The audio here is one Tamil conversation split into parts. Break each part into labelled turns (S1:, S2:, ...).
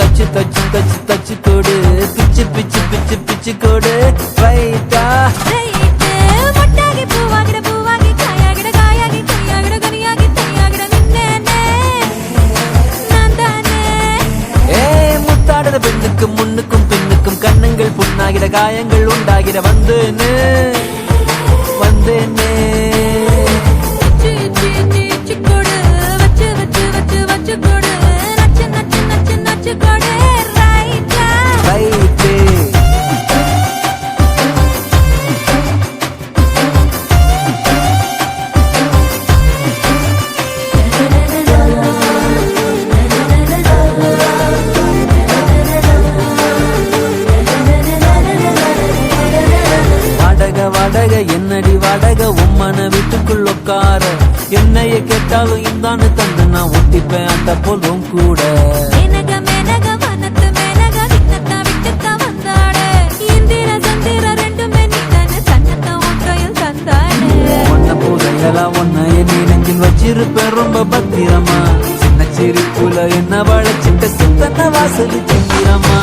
S1: தச்சு தச்சு தச்சு தச்சு கொடு. பிச்சு பிச்சு பிச்சு பிச்சு கொடு. ரைட்டா பெண்ணுக்கு முன்னுக்கும் பின்னுக்கும் கண்ணுங்கள் புண்ணாகிட காயங்கள் உண்டாகிட
S2: வந்தேன்னு வந்தேன்னு வச்சு வச்சு வச்சு கொடு. பிடிச்சுக்கொடு ரைட்டு
S1: என்னடி வாடக? உம்மன வீட்டுக்குள் உட்கார என்னைய கேட்டாலும் இந்தான்னு தந்து நான் ஒட்டிப்பேன் அந்த பொருளும் கூட.
S2: இதெல்லாம்
S1: ஒன்ன என் நெஞ்சில் வச்சிருப்பேன். ரொம்ப பத்திரமா? சின்ன சிரிப்புல என்ன வளைச்சிட்ட சுத்தன வாசல் சித்திரமா?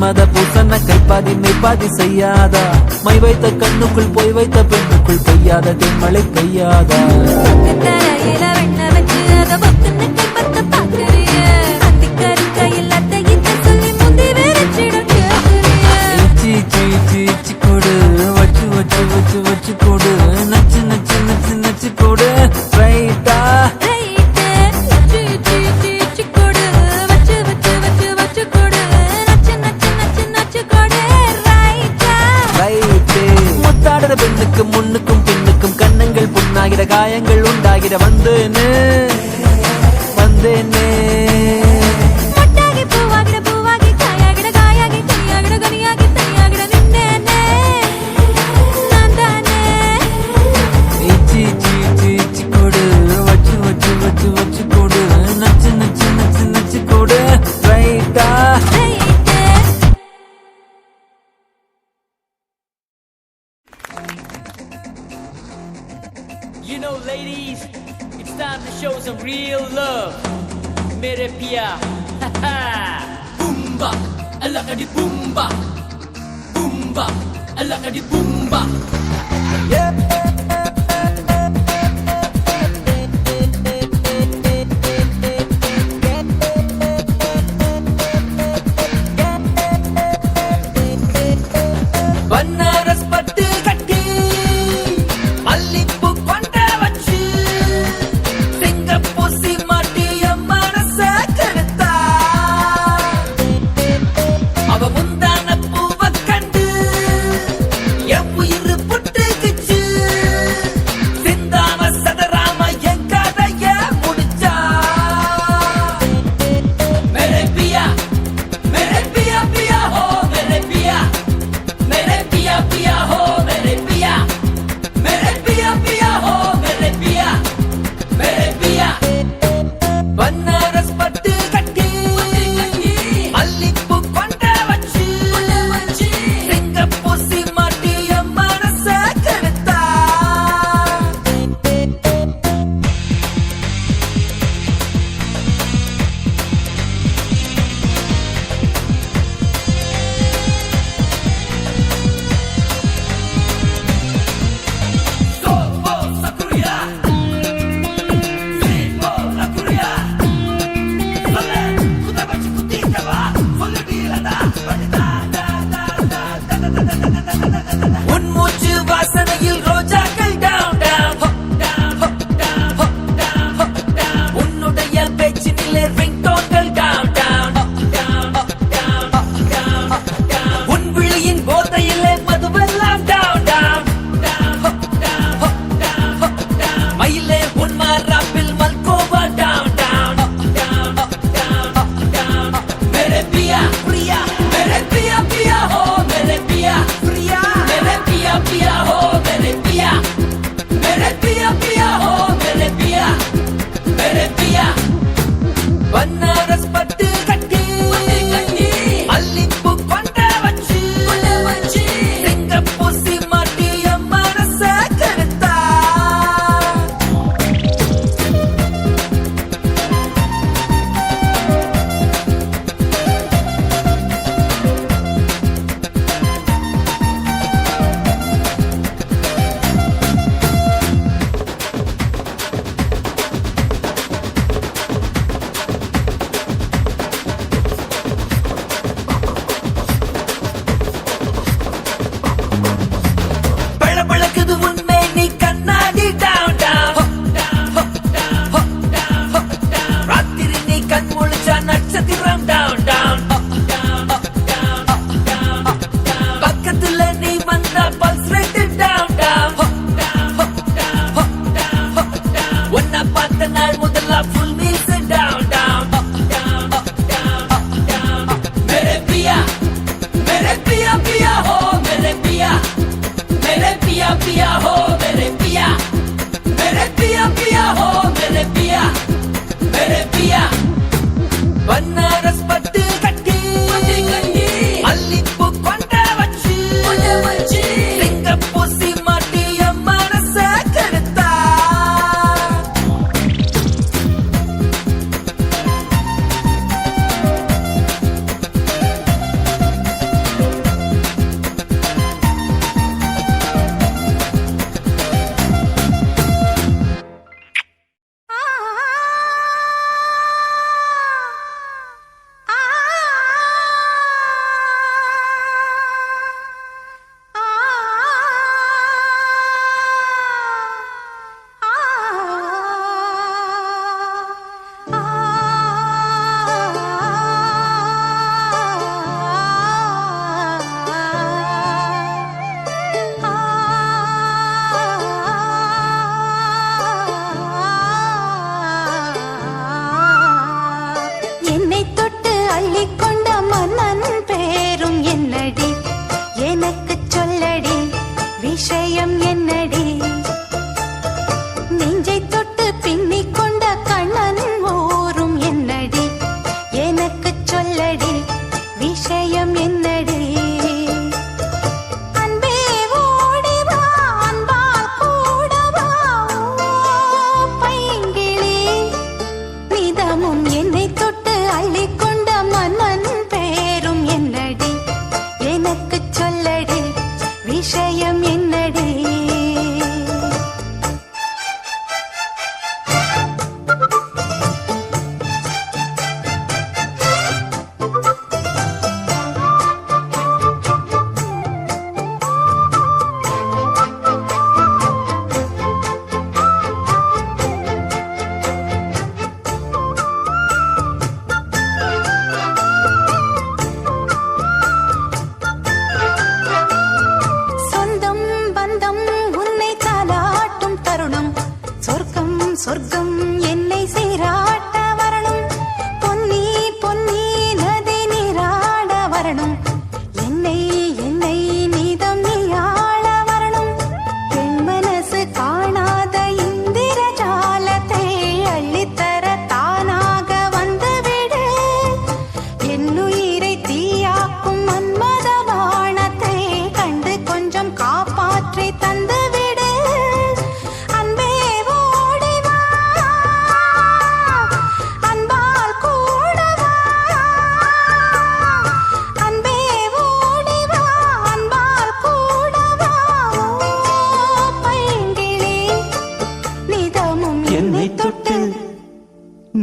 S1: மன்மத பூசன கைப்பாதிமை பாதி செய்யாத? மை வைத்த கண்ணுக்குள் போய் வைத்த பெண்ணுக்குள் பெய்யாத Thenmala பெய்யாதா?
S3: time to show some real love. Mere pia, ha ha. Boomba, alakadi boomba.
S2: Boomba, alakadi boomba. Yep. விஷயம் என்னடி சொந்தம்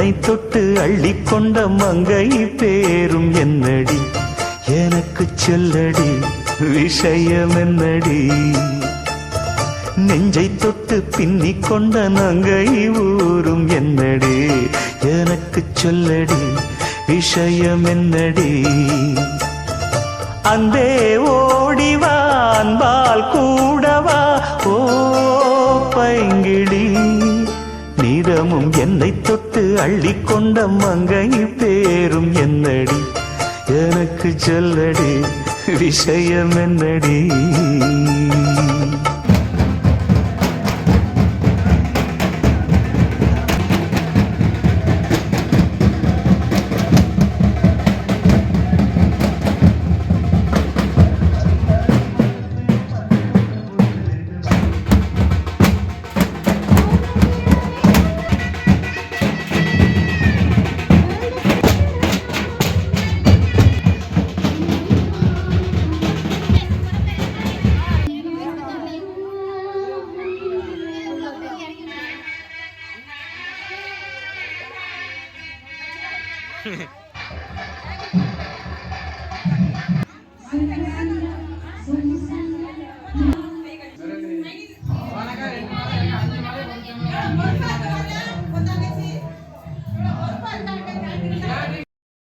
S4: என்னை தொட்டு அள்ளிக்கொண்ட மங்கை பேரும் என்னடி? எனக்கு சொல்லடி விஷயம் என்னடி? நெஞ்சை தொட்டு பின்னிக் கொண்ட நங்கை ஊரும் என்னடி? எனக்கு சொல்லடி விஷயம் என்னடி? அந்தே ஓடிவா அன்பால் கூடவா? ஓ பைங்கிடி நீதமும் என்னை தொட்டு அள்ளி கொண்ட மங்கை பேரும் என்னடி? எனக்கு சொல்லடி விஷயம் என்னடி?